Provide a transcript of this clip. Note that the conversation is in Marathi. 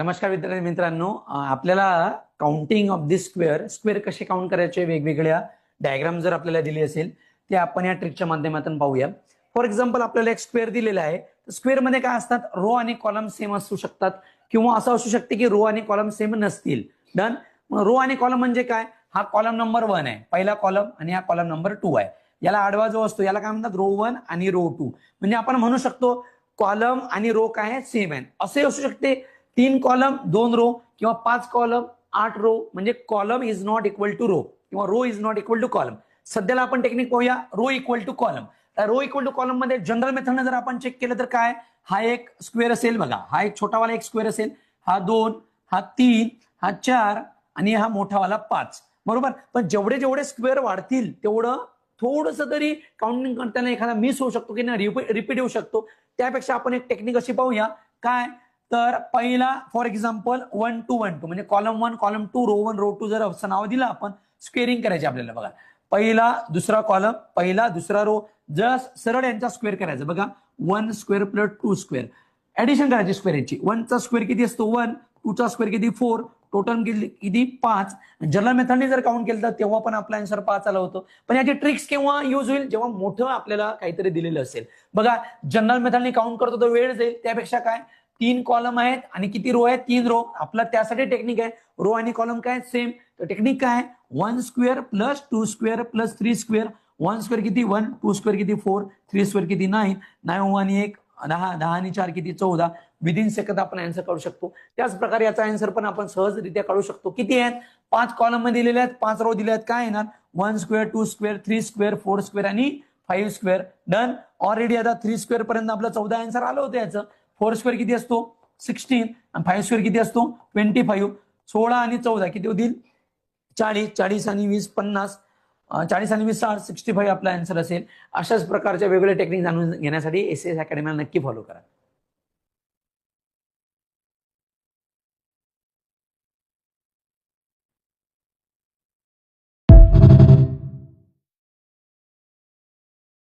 नमस्कार विद्यार्थी मित्रांनो आपल्याला counting of this square square कसे काउंट करायचे वेगवेगळ्या डायग्राम जर आपल्याला दिली असेल ते आपण या ट्रिकच्या माध्यमातून पाहूया. फॉर एक्झाम्पल आपल्याला एक स्क्वेअर दिलेला आहे. स्क्वेअरमध्ये काय असतात? रो आणि कॉलम सेम असू शकतात. किंवा असं असू शकते की रो आणि कॉलम सेम नसतील. डन रो आणि कॉलम म्हणजे काय? हा कॉलम नंबर वन आहे. पहिला कॉलम आणि हा कॉलम नंबर टू आहे. याला आडवा जो असतो याला काय म्हणतात? रो वन आणि रो टू म्हणजे आपण म्हणू शकतो कॉलम आणि रो काय सेम आहे. असे असू शकते. तीन कॉलम दोन रो किंवा पाच कॉलम आठ रो म्हणजे column is not equal to row किंवा row is not equal to column सध्याला आपण टेक्निक पाहूया. Row equal to column row equal to कॉलममध्ये जनरल मेथडनं जर आपण चेक केलं तर काय? हा एक स्क्वेअर असेल बघा. हा एक छोटावाला एक स्क्वेअर असेल. हा दोन हा तीन हा चार आणि हा मोठावाला पाच. बरोबर? पण जेवढे जेवढे स्क्वेअर वाढतील तेवढं थोडस तरी काउंटिंग करताना एखादा मिस होऊ शकतो की नाही रिपीट येऊ शकतो. त्यापेक्षा आपण एक टेक्निक अशी पाहूया. काय? तर पहिला for example one two one two म्हणजे column one column two row one row two जर असं नाव दिलं आपण स्क्वेअरिंग करायचे आपल्याला बघा. पहिला दुसरा कॉलम पहिला दुसरा रो जस्ट सरळ यांचा स्क्वेअर करायचा. बघा one square plus two square addition करायची स्क्वेअरची वनचा स्क्वेअर किती असतो? वन टूचा स्क्वेअर किती? फोर टोटल किती पाच. जनरल मेथडने जर काउंट केलं तर तेव्हा पण आपला आन्सर पाच आला होतो. पण याची ट्रिक्स केव्हा यूज होईल? जेव्हा मोठं आपल्याला काहीतरी दिलेलं असेल. बघा जनरल मेथडने काउंट करतो तर वेळ जाईल. त्यापेक्षा काय? तीन कॉलम आहेत आणि किती रो आहेत? तीन रो आपला त्यासाठी टेक्निक आहे. रो आणि कॉलम काय? सेम तर टेक्निक काय one square plus two square plus three square one square किती? वन टू स्क्वेअर किती? फोर थ्री स्क्वेअर किती? नाईन नाईन वन एक. दहा. दहा आणि चार किती? चौदा. विदिन सेकंद आपण आन्सर काढू शकतो. त्याच प्रकारे याचा आन्सर पण आपण सहजरित्या काढू शकतो. किती आहेत? पाच कॉलममध्ये दिलेले आहेत. पाच रो दिले आहेत. काय येणार? One square two square three square four square आणि फाईव्ह स्क्वेअर डन ऑलरेडी आता थ्री स्क्वेअर पर्यंत आपलं चौदा आन्सर आलं होतं याचं. फोर स्क्वेअर किती असतो? सिक्स्टीन. आणि फाईव्ह स्क्वेअर किती असतो? Twenty five. सोळा आणि चौदा किती होतील? चाळीस. चाळीस आणि वीस पन्नास. चाळीस आणि वीस साठ. सिक्स्टी फाईव्ह आपला आन्सर असेल. अशाच प्रकारच्या वेगवेगळ्या टेक्निक जाणून घेण्यासाठी एस एस अकॅडमीला नक्की फॉलो करा.